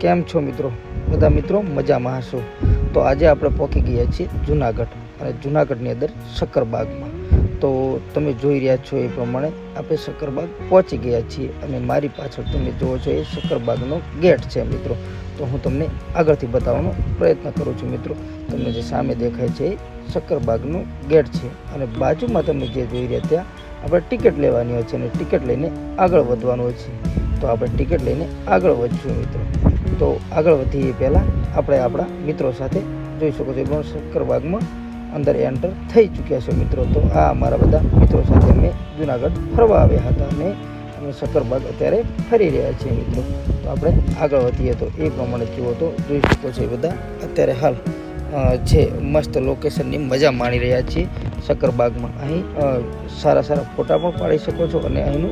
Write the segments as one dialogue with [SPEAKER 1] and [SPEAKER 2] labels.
[SPEAKER 1] કેમ છો મિત્રો? બધા મિત્રો મજામાં હશો? તો આજે આપણે પહોંચી ગયા છીએ જુનાગઢ અને જુનાગઢની અંદર શક્કરબાગમાં તો તમે જોઈ રહ્યા છો એ પ્રમાણે આપણે શક્કરબાગ પહોંચી ગયા છીએ અને મારી પાછળ તમે જુઓ છો એ શક્કરબાગનો ગેટ છે મિત્રો. તો હું તમને આગળથી બતાવવાનો પ્રયત્ન કરું છું મિત્રો. તમને જે સામે દેખાય છે એ શક્કરબાગનો ગેટ છે અને બાજુમાં તમે જે જોઈ રહ્યા ત્યાં આપણે ટિકિટ લેવાની હોય છે અને ટિકિટ લઈને આગળ વધવાનું હોય છે. તો આપણે ટિકિટ લઈને આગળ વધશું મિત્રો. તો આગળ વધીએ પહેલાં. આપણે આપણા મિત્રો સાથે જોઈ શકો છો પણ શક્કરબાગમાં અંદર એન્ટર થઈ ચૂક્યા છે મિત્રો. તો આ અમારા બધા મિત્રો સાથે અમે જુનાગઢ ફરવા આવ્યા હતા અને અમે શક્કરબાગ અત્યારે ફરી રહ્યા છીએ મિત્રો. તો આપણે આગળ વધીએ તો એ પ્રમાણે જુઓ તો જોઈ શકો છો એ બધા અત્યારે હાલ છે મસ્ત લોકેશનની મજા માણી રહ્યા છીએ. શક્કરબાગમાં અહીં સારા સારા ફોટા પણ પાડી શકો છો અને અહીંનું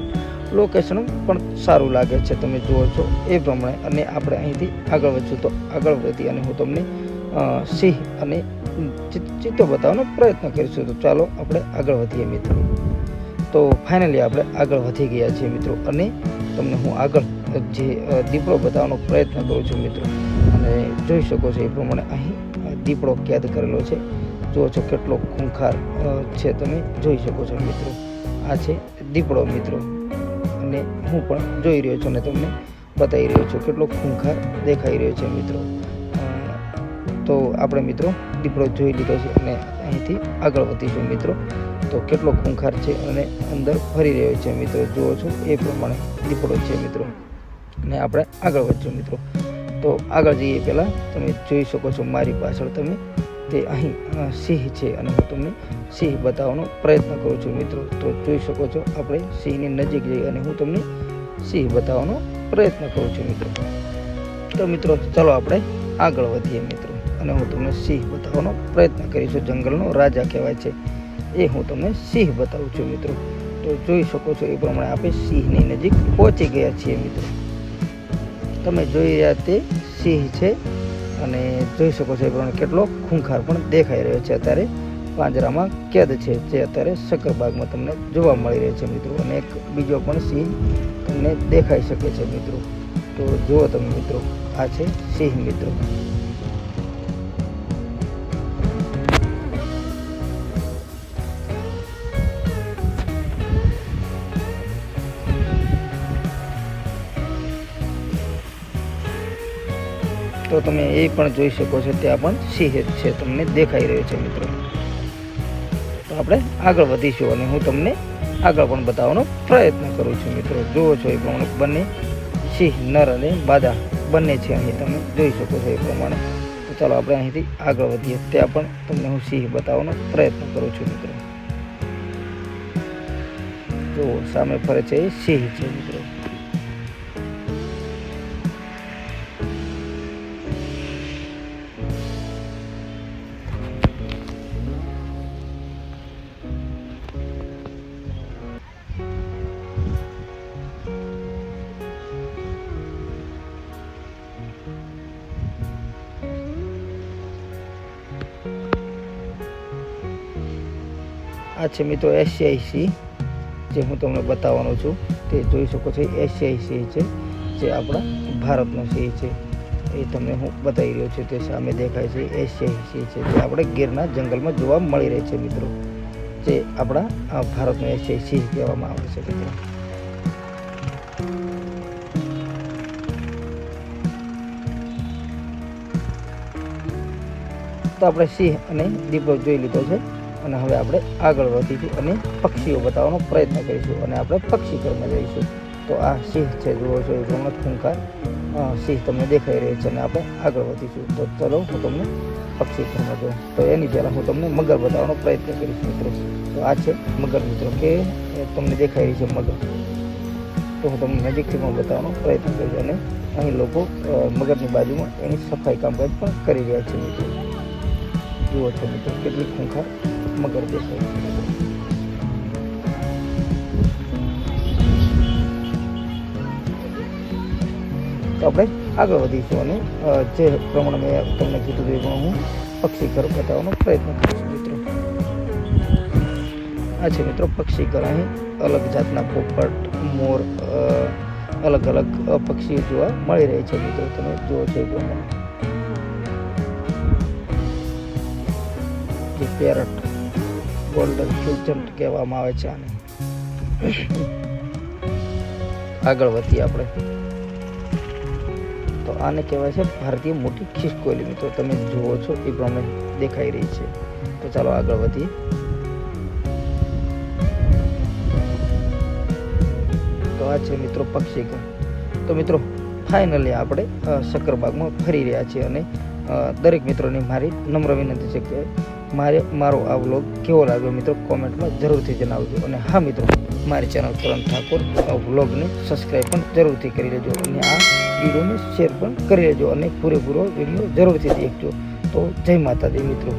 [SPEAKER 1] લોકેશન પણ સારું લાગે છે. તમે જુઓ છો એ પ્રમાણે અને આપણે અહીંથી આગળ વધશું તો આગળ વધી અને હું તમને સિંહ અને ચિત- ચિત્તો બતાવવાનો પ્રયત્ન કરીશું. તો ચાલો આપણે આગળ વધીએ મિત્રો. તો ફાઇનલી આપણે આગળ વધી ગયા છીએ મિત્રો અને તમને હું આગળ જે દીપડો બતાવવાનો પ્રયત્ન કરું છું મિત્રો. અને જોઈ શકો છો એ પ્રમાણે અહીં દીપડો કેદ કરેલો છે. જુઓ છો કેટલો ખૂંખાર છે તમે જોઈ શકો છો મિત્રો. આ છે દીપડો મિત્રો. અને હું પણ જોઈ રહ્યો છું અને તમને બતાવી રહ્યો છું કેટલો ખૂંખાર દેખાઈ રહ્યો છે મિત્રો. તો આપણે મિત્રો દીપડો જોઈ લીધો છે અને અહીંથી આગળ વધીશું મિત્રો. તો કેટલો ખૂંખાર છે અને અંદર ફરી રહ્યો છે મિત્રો. જુઓ છો એ પ્રમાણે દીપડો છે મિત્રો. અને આપણે આગળ વધશું મિત્રો. તો આગળ જઈએ પહેલાં. તમે જોઈ શકો છો મારી પાછળ તમે તે અહીં સિંહ છે અને હું તમને સિંહ બતાવવાનો પ્રયત્ન કરું છું. મિત્રો, તો જોઈ શકો છો, આપણે સિંહની નજીક જઈ અને હું તમને સિંહ બતાવવાનો પ્રયત્ન કરું છું, મિત્રો. તો મિત્રો, ચાલો આપણે આગળ વધીએ, મિત્રો. અને હું તમને સિંહ બતાવવાનો પ્રયત્ન કરીશું. જંગલનો રાજા કહેવાય છે, એ હું તમને સિંહ બતાવું છું, મિત્રો. તો જોઈ શકો છો, એ પ્રમાણે આપણે સિંહની નજીક પહોંચી ગયા છીએ, મિત્રો. તમે જોઈ રહ્યા તે સિંહ છે અને જોઈ શકો છો એ પ્રમાણે કેટલો ખૂંખાર પણ દેખાઈ રહ્યો છે અત્યારે. પાંજરામાં કેદ છે જે અત્યારે શક્કરબાગમાં તમને જોવા મળી રહ્યો છે મિત્રો. અને એક બીજો પણ સિંહ તમને દેખાઈ શકે છે મિત્રો. તો જુઓ તમે મિત્રો, આ છે સિંહ મિત્રો. તો તમે એ પણ જોઈ શકો છો ત્યાં પણ સિંહ છે, તમને દેખાઈ રહ્યો છે મિત્રો. તો આપણે આગળ વધીશું અને હું તમને આગળ પણ બતાવવાનો પ્રયત્ન કરું છું મિત્રો. જુઓ છો એ પ્રમાણે બંને સિંહ, નર અને બાદા બંને છે અહીં, તમે જોઈ શકો છો એ પ્રમાણે. તો ચાલો આપણે અહીંથી આગળ વધીએ. ત્યાં પણ તમને હું સિંહ બતાવવાનો પ્રયત્ન કરું છું મિત્રો. જુઓ, સામે ફરે છે એ સિંહ છે મિત્રો. આ છે મિત્રો એસસીઆઈસી જે હું તમને બતાવવાનો છું. તે જોઈ શકો છો એસસીઆઈસી છે, જે આપણા ભારતનો સિંહ છે. એ તમને હું બતાવી રહ્યો છું, તે સામે દેખાય છે એસસીઆઈસી છે, જે આપણે ગીરના જંગલમાં જોવા મળી રહે છે, મિત્રો. જે આપણા ભારતનો એસસીઆઈસી કહેવામાં આવે છે, મિત્રો. તો આપણે સિંહ અને દીપડો જોઈ લીધો છે. અને હવે આપણે આગળ વધીશું અને પક્ષીઓ બતાવવાનો પ્રયત્ન કરીશું અને આપણે પક્ષી ઘરમાં જઈશું. તો આ સિંહ છે, જુઓ છો, એ પ્રમાણે ખૂંખાર સિંહ તમને દેખાઈ રહ્યો છે અને આપણે આગળ વધીશું. તો ચલો, હું તમને પક્ષી ઘરમાં જોઉં. તો એની પહેલાં હું તમને મગર બતાવવાનો પ્રયત્ન કરીશ, મિત્રો. તો આ છે મગર, મિત્રો. કે તમને દેખાઈ રહી છે મગર. તો હું તમને નજીકથી પણ બતાવવાનો પ્રયત્ન કરીશ અને અહીં લોકો મગરની બાજુમાં એની સફાઈ કામકાજ પણ કરી રહ્યા છે, મિત્રો. જુઓ છો, મિત્રો, કેટલી ખૂંખાર. દેખાય છે. મિત્રો. તો આપણે આગળ વધીશું અને જે પ્રમાણે મેં તમને કીધું એ પ્રમાણે હું પક્ષી ઘર બતાવવાનો પ્રયત્ન છું મિત્રો. આ છે મિત્રો પક્ષી ઘર અહીં અલગ જાતના પોપટ, મોર અલગ અલગ પક્ષીઓ જોવા મળી રહે છે મિત્રો. તમે જુઓ છો એ પ્રમાણે. પેરટ ગોલ્ડન ફ્યુચર કહેવામાં આવે છે આને. આગળ વધીએ આપણે. તો આને કહેવાય છે ભારતીય મોટી ખિસકોલી મિત્રો, તમે જુઓ છો, એ પ્રમાણે દેખાઈ રહી છે. તો ચાલો આગળ વધીએ. તો આ છે મિત્રો પક્ષીગણ તો મિત્રો ફાઇનલી આપણે શક્કરબાગમાં ફરી રહ્યા છીએ અને દરેક મિત્રોને મારી નમ્ર વિનંતી છે કે મારે મારો આ વ્લોગ કેવો લાગ્યો મિત્રો કોમેન્ટમાં જરૂરથી જણાવજો. અને હા મિત્રો, મારી ચેનલ કરણ ઠાકોર, આ વ્લોગને સબસ્ક્રાઈબ પણ જરૂરથી કરી લેજો અને આ વિડીયોને શેર પણ કરી લેજો અને પૂરેપૂરો વીડિયો જરૂરથી દેખજો. તો જય માતાજી મિત્રો.